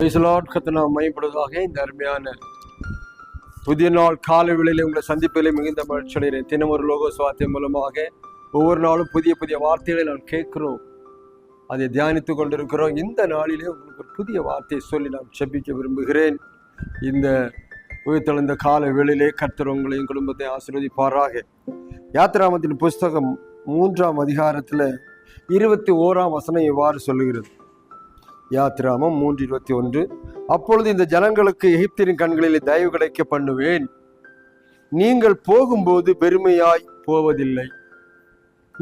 நாம் மையப்படுவதாக இந்த அருமையான புதிய நாள் காலை வேளையிலே உங்களை சந்திப்பிலே மிகுந்த மகிழ்ச்சி அடைகிறேன் தினம் ஒரு லோகோ சுவாத்தியம் மூலமாக ஒவ்வொரு நாளும் புதிய புதிய வார்த்தைகளை நாம் கேட்கிறோம். அதை தியானித்துக் கொண்டிருக்கிறோம். இந்த நாளிலே உங்களுக்கு ஒரு புதிய வார்த்தையை சொல்லி நான் செபிக்க விரும்புகிறேன். இந்த உயிர்த்தெழுந்த கால வேளையிலே கர்த்தர் உங்களையும் குடும்பத்தை ஆசீர்வதிப்பாராக. யாத்திராமத்தின் புஸ்தகம் மூன்றாம் அதிகாரத்தில் இருபத்தி ஓராம் வசனம் இவ்வாறு சொல்லுகிறது. யாத்ராமம் மூன்று இருபத்தி ஒன்று. அப்பொழுது இந்த ஜனங்களுக்கு எகிப்தின் கண்களில் தயவு கிடைக்க பண்ணுவேன். நீங்கள் போகும்போது வெறுமையாய் போவதில்லை.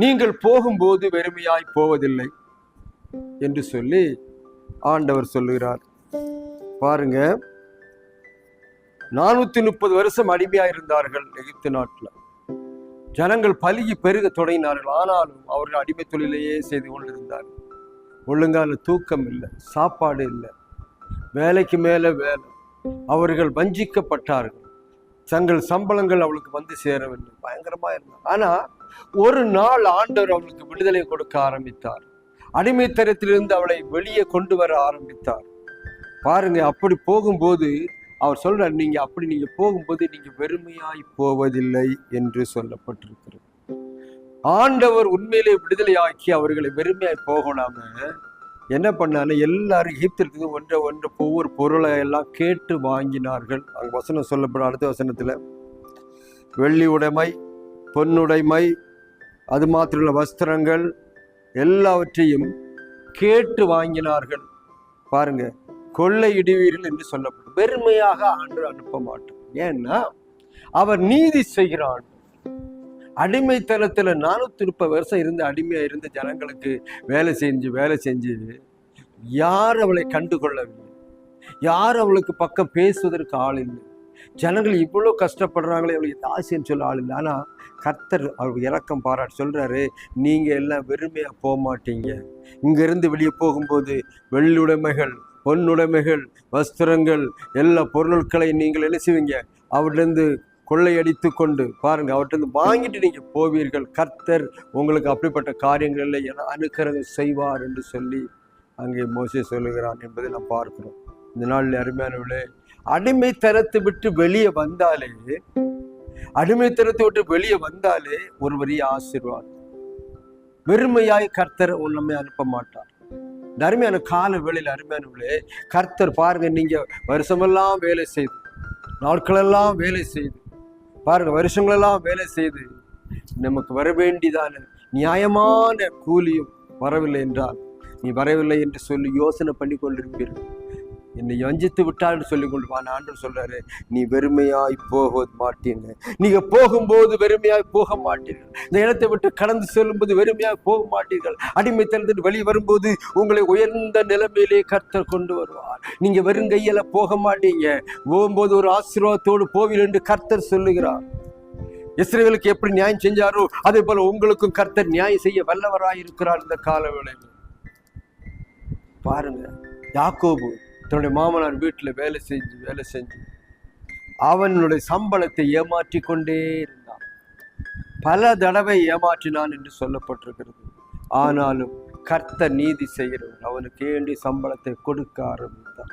நீங்கள் போகும்போது வெறுமையாய் போவதில்லை என்று சொல்லி ஆண்டவர் சொல்லுகிறார். பாருங்க நானூத்தி முப்பது வருஷம் அடிமையாக இருந்தார்கள் எகிப்து நாட்டில். ஜனங்கள் பலுகி பெருக தொடங்கினார்கள். ஆனாலும் அவர்கள் அடிமை தொழிலையே செய்து கொண்டிருந்தார்கள். ஒழுங்கான தூக்கம் இல்லை சாப்பாடு இல்லை வேலைக்கு மேலே வேலை. அவர்கள் வஞ்சிக்கப்பட்டார்கள். தங்கள் சம்பளங்கள் அவளுக்கு வந்து சேரவில்லை. பயங்கரமாக இருந்தார் ஆனால் ஒரு நாள் ஆண்டவர் அவளுக்கு விடுதலை கொடுக்க ஆரம்பித்தார். அடிமைத்தரத்திலிருந்து அவளை வெளியே கொண்டு வர ஆரம்பித்தார். பாருங்க அப்படி போகும்போது அவர் சொல்றார் நீங்க அப்படி நீங்க போகும்போது நீங்க வெறுமையாய் போவதில்லை என்று சொல்லப்பட்டிருக்கிறது. ஆண்டவர் உண்மையிலே விடுதலையாக்கி அவர்களை வெறுமையாய் போகலாம? என்ன பண்ணாங்க எல்லாரும் எகிப்திற்கு ஒன்றை ஒன்று ஒவ்வொரு பொருளை எல்லாம் கேட்டு வாங்கினார்கள். அங்கே வசனம் சொல்லப்படும் அடுத்த வசனத்தில். வெள்ளி உடைமை பொன்னுடைமை அது மாத்திரமுள்ள வஸ்திரங்கள் எல்லாவற்றையும் கேட்டு வாங்கினார்கள். பாருங்க கொள்ளையிடுவீர்கள் என்று சொல்லப்படும். வெறுமையாக ஆண்டு அனுப்ப மாட்டார். ஏன்னா அவர் நீதி செய்கிறான். அடிமைத்தனத்தில் நானூற்றி முப்பது வருஷம் இருந்து அடிமையாக இருந்த ஜனங்களுக்கு வேலை செஞ்சு வேலை செஞ்சு யார் அவளை கண்டுகொள்ளவில்லை? யார் அவளுக்கு பக்கம் பேசுவதற்கு ஆள் இல்லை? ஜனங்கள் இவ்வளோ கஷ்டப்படுறாங்களே அவளுக்கு தாசின்னு சொல்ல ஆள் இல்லை. ஆனால் கர்த்தர் அவர் இறக்கம் பாராட்டு சொல்கிறாரு நீங்கள் எல்லாம் வெறுமையாக போக மாட்டீங்க இங்கேருந்து வெளியே போகும்போது வெள்ளுடைமைகள் பொன்னுடைமைகள் வஸ்திரங்கள் எல்லா பொருட்களை நீங்கள் என்ன செய்வீங்க? அவர்லேருந்து கொள்ளையடித்து கொண்டு பாருங்க அவற்றிருந்து வாங்கிட்டு நீங்க போவீர்கள். கர்த்தர் உங்களுக்கு அப்படிப்பட்ட காரியங்களில் என அனுக்கிரகம் செய்வார் என்று சொல்லி அங்கே மோசே சொல்லுகிறான் என்பதை நாம் பார்க்கிறோம். இந்த நாளில் அருமையானவர்களே தரத்தை விட்டு வெளியே வந்தாலே அடிமைத்தனத்தை விட்டு வெளியே வந்தாலே ஒரு பெரிய ஆசீர்வாதம். வெறுமையாய் கர்த்தர் நம்மை அனுப்ப மாட்டார். இந்த அருமையான கால வேளையில் அருமையானவர்களே கர்த்தர் பாருங்க நீங்க வருஷமெல்லாம் வேலை செய்து நாட்களெல்லாம் வேலை செய்து பாருங்க வருஷங்களெல்லாம் வேலை செய்து நமக்கு வர வேண்டியதான நியாயமான கூலியும் வரவில்லை என்றால் நீ வரவில்லை என்று சொல்லி யோசனை பண்ணி கொண்டிருப்பீர்கள் என்னை வஞ்சித்து விட்டால் சொல்லி கொள்வான் ஆண்டு சொல்றாரு. நீ வெறுமையாய் போக மாட்டீங்க. நீங்க போகும்போது வெறுமையாய் போக மாட்டீர்கள். இந்த இடத்தை விட்டு கடந்து செல்லும்போது வெறுமையாய் போக மாட்டீர்கள். அடிமைத்தனத்தில் வெளியே வரும்போது உங்களை உயர்ந்த நிலைமையிலே கர்த்தர் கொண்டு வருவார். நீங்க வெறும் கையில போக மாட்டீங்க. போகும்போது ஒரு ஆசீர்வாதத்தோடு போவீர்கள் என்று கர்த்தர் சொல்லுகிறார். இஸ்ரேலுக்கு எப்படி நியாயம் செஞ்சாரோ அதே போல உங்களுக்கும் கர்த்தர் நியாயம் செய்ய வல்லவராய் இருக்கிறார் இந்த கால விளைவு பாருங்க யாக்கோபு தன்னுடைய மாமனார் வீட்டில் வேலை செஞ்சு வேலை செஞ்சு அவனுடைய சம்பளத்தை ஏமாற்றி கொண்டே இருந்தான். பல தடவை ஏமாற்றினான் என்று சொல்லப்பட்டிருக்கிறது. ஆனாலும் கர்த்தர் நீதி செய்கிறவன் அவனுக்கு வேண்டிய சம்பளத்தை கொடுக்க ஆரம்பித்தான்.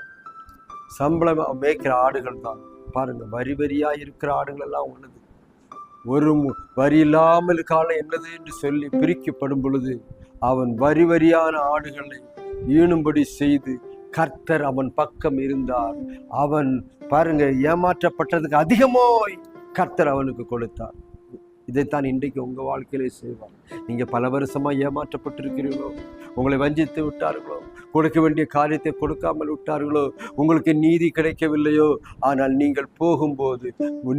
சம்பளம் மேய்க்கிற ஆடுகள் தான். பாருங்க வரி வரியாக இருக்கிற ஆடுகள் எல்லாம் உள்ளது. ஒரு மு- வரி இல்லாமல் காலம் என்னது என்று சொல்லி பிரிக்கப்படும் பொழுது அவன் வரி வரியான ஆடுகளை ஈணும்படி செய்து கர்த்தர் அவன் பக்கம் இருந்தார். அவன் பாருங்க ஏமாற்றப்பட்டதுக்கு அதிகமாய் கர்த்தர் அவனுக்கு கொடுத்தார். இதைத்தான் இன்றைக்கு உங்கள் வாழ்க்கையிலே செய்வார். நீங்கள் பல வருஷமாக ஏமாற்றப்பட்டிருக்கிறீர்களோ? உங்களை வஞ்சித்து விட்டார்களோ? கொடுக்க வேண்டிய காரியத்தை கொடுக்காமல் விட்டார்களோ? உங்களுக்கு நீதி கிடைக்கவில்லையோ? ஆனால் நீங்கள் போகும்போது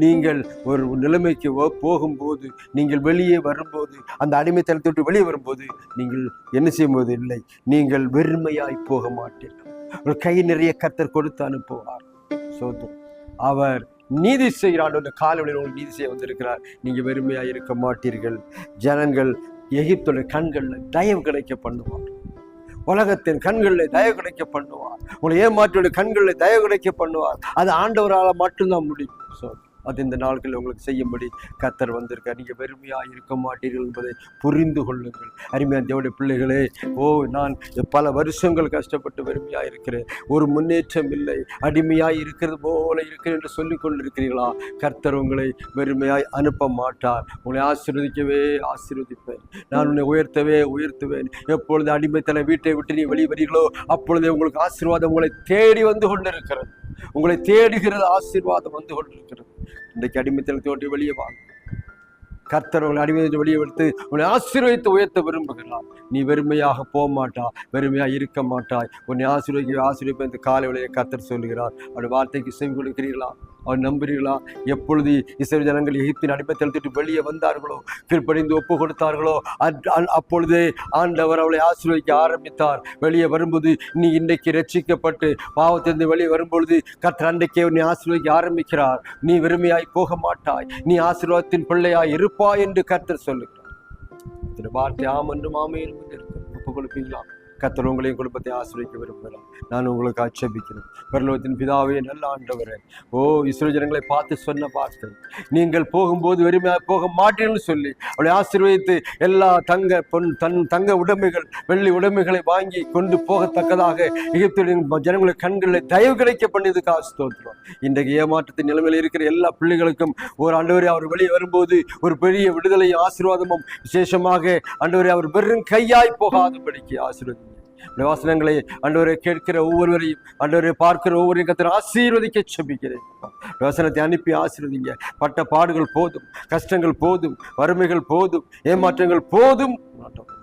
நீங்கள் ஒரு நிலைமைக்கு போகும்போது நீங்கள் வெளியே வரும்போது அந்த அடிமைத்தனத்தை விட்டு வெளியே வரும்போது நீங்கள் என்ன செய்யும்போது இல்லை. நீங்கள் வெறுமையாய் போக மாட்டீர்கள். ஒரு கை நிறைய கத்தர் கொடுத்து அனுப்புவார். சோதம். அவர் நீதி செய்கிறான் அந்த காலவழியில் உங்களுக்கு நீதி செய்ய வந்திருக்கிறார். நீங்கள் வெறுமையாக இருக்க மாட்டீர்கள். ஜனங்கள் எகிப்துடைய கண்களில் தயவு கிடைக்க பண்ணுவார். உலகத்தின் கண்களில் தயவு கிடைக்க பண்ணுவார். உங்களை ஏமாற்றியுடைய கண்களில் தயவு கிடைக்க பண்ணுவார். அது ஆண்டவரால் மட்டும்தான் முடியும். ஸோ அது இந்த நாள்களில் உங்களுக்கு செய்யும்படி கத்தர் வந்திருக்கார். நீங்கள் வெறுமையாக இருக்க மாட்டீர்கள் என்பதை புரிந்து கொள்ளுங்கள். அருமையான தேவடைய பிள்ளைகளே ஓ நான் பல வருஷங்கள் கஷ்டப்பட்டு வெறுமையாக இருக்கிறேன். ஒரு முன்னேற்றம் இல்லை. அடிமையாக இருக்கிறது போல இருக்கிறேன் என்று சொல்லிக் கொண்டிருக்கிறீர்களா? கர்த்தர் உங்களை வெறுமையாய் அனுப்ப மாட்டார். உங்களை ஆசீர்வதிக்கவே ஆசீர்வதிப்பேன். நான் உன்னை உயர்த்தவே உயர்த்துவேன். எப்பொழுது அடிமைத்தன வீட்டை விட்டு நீ வெளிவரீர்களோ அப்பொழுது உங்களுக்கு ஆசீர்வாதம் உங்களை தேடி வந்து கொண்டிருக்கிறது. உங்களை தேடுகிறது ஆசீர்வாதம் வந்து கொண்டிருக்கிறது. இன்றைக்கு அடிமைத்தனத்தை விட்டு வெளியே வாங்க கர்த்தர் உங்களை அடிமையை வெளியே எடுத்து உன்னை ஆசீர்வதித்து உயர்த்த விரும்புகிறார். நீ வெறுமையாக போக மாட்டா வெறுமையாக இருக்க மாட்டாய். உன்னை ஆசீர்வதிக்க ஆசீர்வதிப்ப இந்த காலை விளைய கர்த்தர் சொல்கிறார் அவருடைய வார்த்தைக்கு செவி கொடுக்கிறீர்களா? அவர் நம்புறீர்களா? எப்பொழுது இஸ்ரேல் ஜனங்கள் எகிப்தின் அடிமைத்தளத்திட்டு வெளியே வந்தார்களோ? கீழ்ப்படிந்து ஒப்பு கொடுத்தார்களோ அப்பொழுதே ஆண்டவர் அவளை ஆசீர்வதிக்க ஆரம்பித்தார். வெளியே வரும்போது நீ இன்றைக்கு ரட்சிக்கப்பட்டு பாவத்திலிருந்து வெளியே வரும்பொழுது கற்ற அன்றைக்கே உன்னை ஆசீர்வதிக்க ஆரம்பிக்கிறார். நீ வெறுமையாய் போக மாட்டாய் நீ ஆசீர்வாதத்தின் பிள்ளையாய் இருப்பாய் என்று கர்த்தர் சொல்லுகிறார். திரு வார்த்தை ஆம் என்றும் ஆமே என்று ஒப்பு கொடுப்பீங்களா கத்தர் உங்களையும் குடும்பத்தை ஆசிரியக்க விரும்புகிறேன் நான் உங்களுக்கு ஆட்சேபிக்கிறேன். பரலோகத்தின் பிதாவே நல்ல ஆண்டவரே. ஓ இஸ்ரோ ஜனங்களை பார்த்து சொன்ன வார்த்தை. நீங்கள் போகும்போது வெறுமையாக போக மாட்டேன்னு சொல்லி அவளை ஆசீர்வதித்து எல்லா தங்க பொன் தன் தங்க உடைமைகள் வெள்ளி உடைமைகளை வாங்கி கொண்டு போகத்தக்கதாக எகிப்தின் ஜனங்களை கண்களில் தயவு கிடைக்க பண்ணியதுக்காக ஸ்தோத்திரம். இன்றைக்கு ஏமாற்றத்தின் நிலைமையில் இருக்கிற எல்லா பிள்ளைகளுக்கும் ஒரு ஆண்டவரே அவர் வெளியே வரும்போது ஒரு பெரிய விடுதலையும் ஆசீர்வாதமும் விசேஷமாக ஆண்டவரே அவர் வெறும் கையாய் போகாதபடிக்கு படிக்க ஆசீர்வதி வசனங்களை ஆண்டவரை கேட்கிற ஒவ்வொருவரையும் ஆண்டவரை பார்க்கிற ஒவ்வொரு கத்திர ஆசீர்வதிக்க செபிக்கிறேன். வசனத்தை அனுப்பி ஆசீர்வதிங்க. பட்ட பாடுகள் போதும் கஷ்டங்கள் போதும் வறுமைகள் போதும் ஏமாற்றங்கள் போதும்.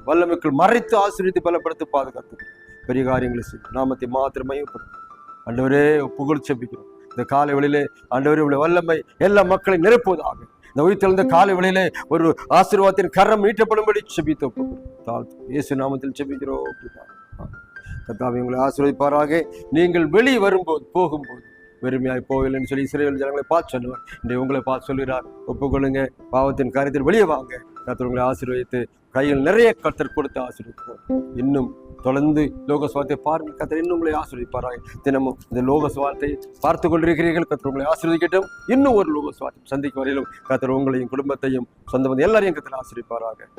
வல்லமைக்குள் மறைத்து ஆசீர்வதி பலப்படுத்தி பாதுகாத்து பெரிய காரியங்களை செய்யும் நாமத்தை மாத்திரம் மையப்படும் ஆண்டவரே புகழ் செபிக்கிறோம். இந்த காலை வழியிலே ஆண்டவரே உள்ள வல்லமை எல்லா மக்களை நிரப்புவதாக. இந்த உயிர்த்தெழுந்த காலை வழியிலே ஒரு ஆசீர்வாதத்தின் கரம் மீட்டப்படும்படி செபித்தோம். தாழ்த்து இயேசு நாமத்தில் செபிக்கிறோம். கத்தாவை உங்களை ஆசீர்வதிப்பாராக. நீங்கள் வெளியே வரும்போது போகும்போது வெறுமையாய் போகலைன்னு சொல்லி இஸ்ரேல் ஜனங்களை பார்த்து சொல்லுவார். இன்றைய உங்களை பார்த்து சொல்கிறார் ஒப்புக்கொள்ளுங்க. பாவத்தின் காரியத்தில் வெளியே வாங்க. கத்தர் உங்களை ஆசீர்வதித்து கையில் நிறைய கத்தர் கொடுத்து ஆசீர்வதிப்போம் இன்னும் தொடர்ந்து லோக சுவார்த்தை பாருங்கள். கத்தர் இன்னும் உங்களை ஆசீர்வதிப்பாராக. தினமும் இந்த லோக சுவார்த்தை பார்த்து கொண்டிருக்கிறீர்கள். கத்தர் உங்களை ஆசீர்வதிக்கட்டும். இன்னும் ஒரு லோக சுவார்த்தை சந்திக்கும் வரையிலும் கத்தர் உங்களையும் குடும்பத்தையும் சொந்த வந்து எல்லாரையும் கத்தர் ஆசீர்வதிப்பாராக.